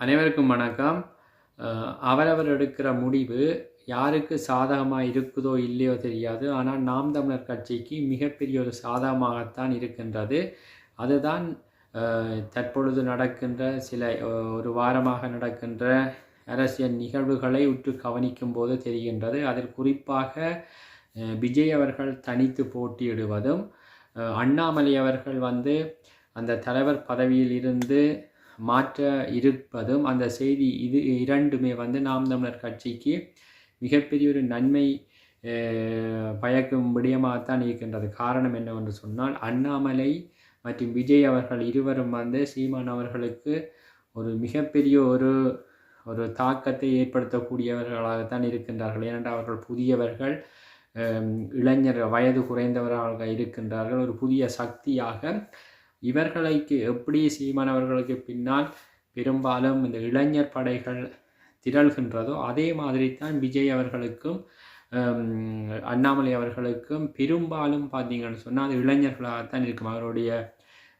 அனைவருக்கும் வணக்கம். அவரவர் எடுக்கிற முடிவு யாருக்கு சாதகமாக இருக்குதோ இல்லையோ தெரியாது. ஆனால் நாம் தமிழர் கட்சிக்கு மிகப்பெரிய ஒரு சாதகமாகத்தான் இருக்கின்றது. அதுதான் தற்பொழுது நடக்கின்ற சில ஒரு வாரமாக நடக்கின்ற அரசியல் நிகழ்வுகளை உற்று கவனிக்கும் போது தெரிகின்றது. அதில் குறிப்பாக விஜய் அவர்கள் தனித்து போட்டியிடுவதும் அண்ணாமலை அவர்கள் வந்து அந்த தலைவர் பதவியில் இருந்து மாற்ற இருப்பதும் அந்த செய்தி இது இரண்டுமே வந்து நாம் தமிழர் கட்சிக்கு மிகப்பெரிய ஒரு நன்மை பயக்கும் விடயமாகத்தான் இருக்கின்றது. காரணம் என்னவென்று சொன்னால் அண்ணாமலை மற்றும் விஜய் அவர்கள் இருவரும் வந்து சீமான் அவர்களுக்கு ஒரு மிகப்பெரிய ஒரு ஒரு தாக்கத்தை ஏற்படுத்தக்கூடியவர்களாகத்தான் இருக்கின்றார்கள். ஏனென்றால் அவர்கள் புதியவர்கள் இளைஞர் வயது குறைந்தவர்களாக இருக்கின்றார்கள். ஒரு புதிய சக்தியாக இவர்களுக்கு எப்படி சீமான் அவர்களுக்கு பின்னால் பெரும்பாலும் இந்த இளைஞர் படைகள் திரள்கின்றதோ அதே மாதிரி தான் விஜய் அவர்களுக்கும் அண்ணாமலை அவர்களுக்கும் பெரும்பாலும் பார்த்தீங்கன்னு சொன்னால் அது இளைஞர்களாகத்தான் இருக்கும். அவருடைய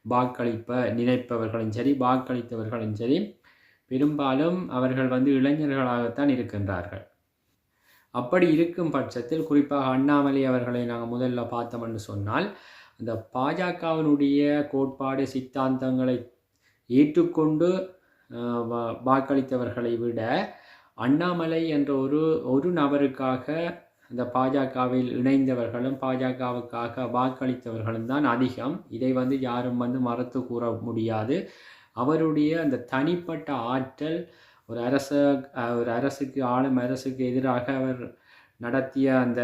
வாக்களிப்ப நினைப்பவர்களும் சரி வாக்களித்தவர்களும் சரி பெரும்பாலும் அவர்கள் வந்து இளைஞர்களாகத்தான் இருக்கின்றார்கள். அப்படி இருக்கும் பட்சத்தில் குறிப்பாக அண்ணாமலை அவர்களை நாங்கள் முதல்ல பார்த்தோம்னு சொன்னால் அந்த பாஜகவினுடைய கோட்பாடு சித்தாந்தங்களை ஏற்றுக்கொண்டு வா- வாக்களித்தவர்களை விட அண்ணாமலை என்ற ஒரு ஒரு நபருக்காக அந்த பாஜகவில் இணைந்தவர்களும் பாஜகவுக்காக வாக்களித்தவர்களும் தான் அதிகம். இதை வந்து யாரும் வந்து மறுத்து கூற முடியாது. அவருடைய அந்த தனிப்பட்ட ஆற்றல் ஒரு அரச ஒரு அரசுக்கு ஆளும் அரசுக்கு எதிராக அவர் நடத்திய அந்த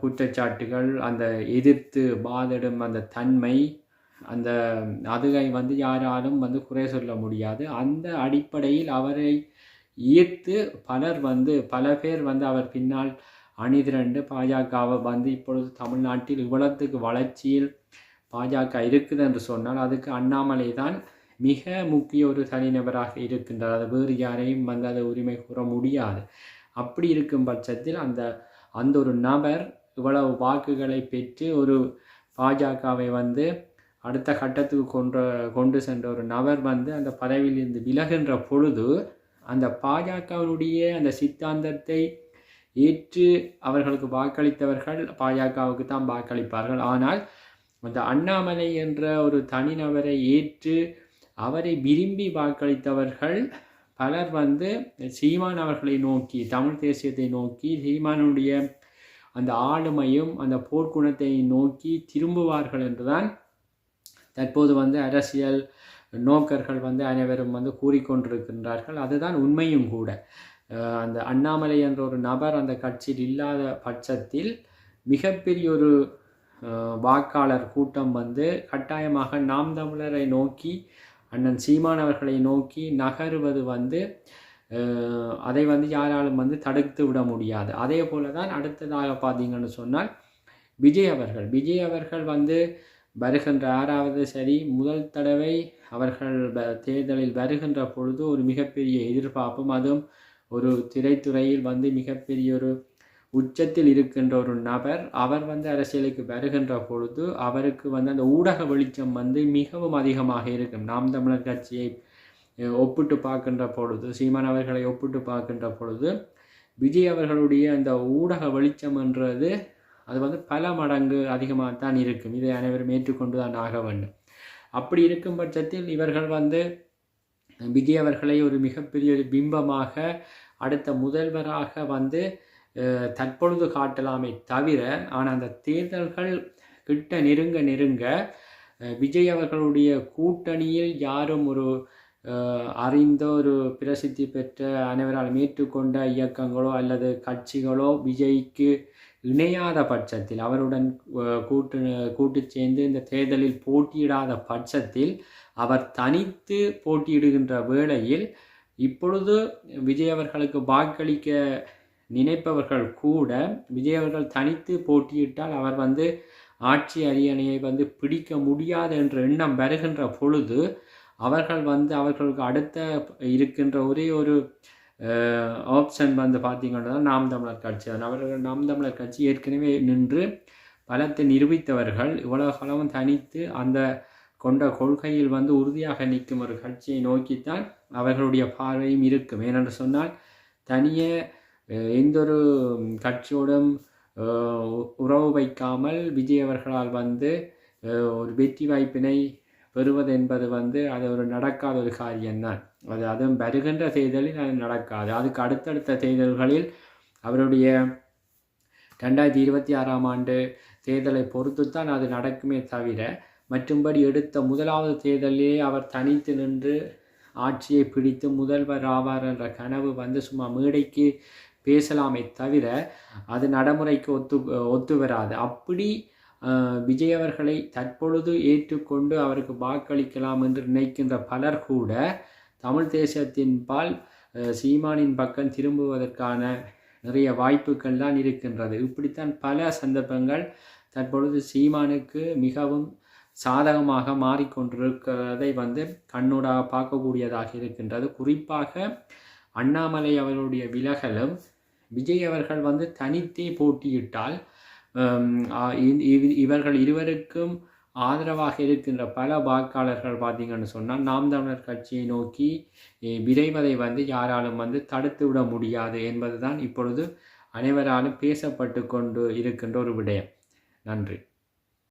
குற்றச்சாட்டுகள் அந்த எதிர்த்து வாதிடும் அந்த தன்மை அந்த அதுகை வந்து யாராலும் வந்து குறை சொல்ல முடியாது. அந்த அடிப்படையில் அவரை ஈர்த்து பலர் வந்து பல பேர் வந்து அவர் பின்னால் அணிதிரண்டு பாஜகவை வந்து இப்பொழுது தமிழ்நாட்டில் இவ்வளத்துக்கு வளர்ச்சியில் பாஜக இருக்குது என்று சொன்னால் அதுக்கு அண்ணாமலை தான் மிக முக்கிய ஒரு தனிநபராக இருக்கின்றார். அது வேறு யாரையும் வந்து அதை உரிமை கூற முடியாது. அப்படி இருக்கும் பட்சத்தில் அந்த அந்த ஒரு நபர் இவ்வளவு வாக்குகளை பெற்று ஒரு பாஜகவை வந்து அடுத்த கட்டத்துக்கு கொன்ற கொண்டு சென்ற ஒரு நபர் வந்து அந்த பதவியிலிருந்து விலகின்ற பொழுது அந்த பாஜகவினுடைய அந்த சித்தாந்தத்தை ஏற்று அவர்களுக்கு வாக்களித்தவர்கள் பாஜகவுக்கு தான் வாக்களிப்பார்கள். ஆனால் அந்த அண்ணாமலை என்ற ஒரு தனிநபரை ஏற்று அவரை விரும்பி வாக்களித்தவர்கள் பலர் வந்து சீமான் அவர்களை நோக்கி தமிழ் தேசியத்தை நோக்கி சீமானுடைய அந்த ஆளுமையும் அந்த போர்க்குணத்தை நோக்கி திரும்புவார்கள் என்றுதான் தற்போது வந்து அரசியல் நோக்கர்கள் வந்து அனைவரும் வந்து கூறிக்கொண்டிருக்கின்றார்கள். அதுதான் உண்மையும் கூட. அந்த அண்ணாமலை என்ற ஒரு நபர் அந்த கட்சியில் இல்லாத பட்சத்தில் மிகப்பெரிய ஒரு வாக்காளர் கூட்டம் வந்து கட்டாயமாக நாம் தமிழரை நோக்கி அண்ணன் சீமான் அவர்களை நோக்கி நகருவது வந்து அதை வந்து யாராலும் வந்து தடுத்து விட முடியாது. அதே போல தான் அடுத்ததாக பார்த்தீங்கன்னு சொன்னால் விஜய் அவர்கள். விஜய் அவர்கள் வந்து வருகின்ற ஆறாவது சரி முதல் தடவை அவர்கள் தேர்தலில் வருகின்ற பொழுது ஒரு மிகப்பெரிய எதிர்பார்ப்பும் அதுவும் ஒரு திரைத்துறையில் வந்து மிகப்பெரிய ஒரு உச்சத்தில் இருக்கின்ற ஒரு நபர் அவர் வந்து அரசியலுக்கு வருகின்ற பொழுது அவருக்கு வந்து அந்த ஊடக வெளிச்சம் வந்து மிகவும் அதிகமாக இருக்கும். நாம் தமிழர் கட்சியை ஒப்பிட்டு பார்க்கின்ற பொழுது சீமான் அவர்களை ஒப்பிட்டு பார்க்கின்ற பொழுது விஜய் அவர்களுடைய அந்த ஊடக வெளிச்சம் என்றது அது வந்து பல மடங்கு அதிகமாக தான் இருக்கும். இதை அனைவரும் ஏற்றுக்கொண்டு தான் ஆக வேண்டும். அப்படி இருக்கும் பட்சத்தில் இவர்கள் வந்து விஜய் அவர்களை ஒரு மிகப்பெரிய ஒரு பிம்பமாக அடுத்த முதல்வராக வந்து தற்பொழுது காட்டலாமே தவிர ஆனால் அந்த தேர்தல்கள் கிட்ட நெருங்க நெருங்க விஜய் அவர்களுடைய கூட்டணியில் யாரும் ஒரு அறிந்த ஒரு பிரசித்தி பெற்ற அனைவராலும் ஏற்றுக்கொண்ட இயக்கங்களோ அல்லது கட்சிகளோ விஜய்க்கு இணையாத பட்சத்தில் அவருடன் கூட்டு கூட்டு சேர்ந்து இந்த தேர்தலில் போட்டியிடாத பட்சத்தில் அவர் தனித்து போட்டியிடுகின்ற வேளையில் இப்பொழுது விஜய் அவர்களுக்கு வாக்களிக்க நினைப்பவர்கள் கூட விஜய் அவர்கள் தனித்து போட்டியிட்டால் அவர் வந்து ஆட்சி அரியணையை வந்து பிடிக்க முடியாது என்ற எண்ணம் வருகின்ற பொழுது அவர்கள் வந்து அவர்களுக்கு அடுத்த இருக்கின்ற ஒரே ஒரு ஆப்ஷன் வந்து பார்த்தீங்கன்னா நாம் தமிழர் கட்சி. அவர்கள் நாம் தமிழர் கட்சி ஏற்கனவே நின்று பலத்தை நிரூபித்தவர்கள். இவ்வளவு காலமும் தனித்து அந்த கொண்ட கொள்கையில் வந்து உறுதியாக நிற்கும் ஒரு கட்சியை நோக்கித்தான் அவர்களுடைய பார்வையும் இருக்கும். ஏனென்று சொன்னால் தனியே எந்த ஒரு கட்சியோடும் உறவு வைக்காமல் விஜய் அவர்களால் வந்து ஒரு வெற்றி வாய்ப்பினை பெறுவது என்பது வந்து அது ஒரு நடக்காத ஒரு காரியம்தான் அது அதுவும் வருகின்ற தேர்தலில் அது நடக்காது. அதுக்கு அடுத்தடுத்த தேர்தல்களில் அவருடைய ரெண்டாயிரத்தி இருபத்தி ஆறாம் ஆண்டு தேர்தலை பொறுத்துத்தான் அது நடக்குமே தவிர மற்றும்படி எடுத்த முதலாவது தேர்தலிலே அவர் தனித்து நின்று ஆட்சியை பிடித்து முதல்வர் ஆவார் என்ற கனவு வந்து சும்மா மேடைக்கு பேசலாமே தவிர அது நடைமுறைக்கு ஒத்து ஒத்து வராது. அப்படி விஜய் அவர்களை தற்பொழுது ஏற்றுக்கொண்டு அவருக்கு வாக்களிக்கலாம் என்று நினைக்கின்ற பலர் கூட தமிழ் தேசத்தின் பால் சீமானின் பக்கம் திரும்புவதற்கான நிறைய வாய்ப்புகள் தான் இருக்கின்றது. இப்படித்தான் பல சந்தர்ப்பங்கள் தற்பொழுது சீமானுக்கு மிகவும் சாதகமாக மாறிக்கொண்டிருக்கிறதை வந்து கண்ணூடாக பார்க்கக்கூடியதாக இருக்கின்றது. குறிப்பாக அண்ணாமலை அவருடைய விலகலும் விஜய் அவர்கள் வந்து தனித்தே போட்டியிட்டால் இவர்கள் இருவருக்கும் ஆதரவாக இருக்கின்ற பல வாக்காளர்கள் பார்த்தீங்கன்னு சொன்னால் நாம் தமிழர் கட்சியை நோக்கி விரைவதை வந்து யாராலும் வந்து தடுத்து விட முடியாது என்பதுதான் இப்பொழுது அனைவராலும் பேசப்பட்டு கொண்டு இருக்கின்ற ஒரு விடயம். நன்றி.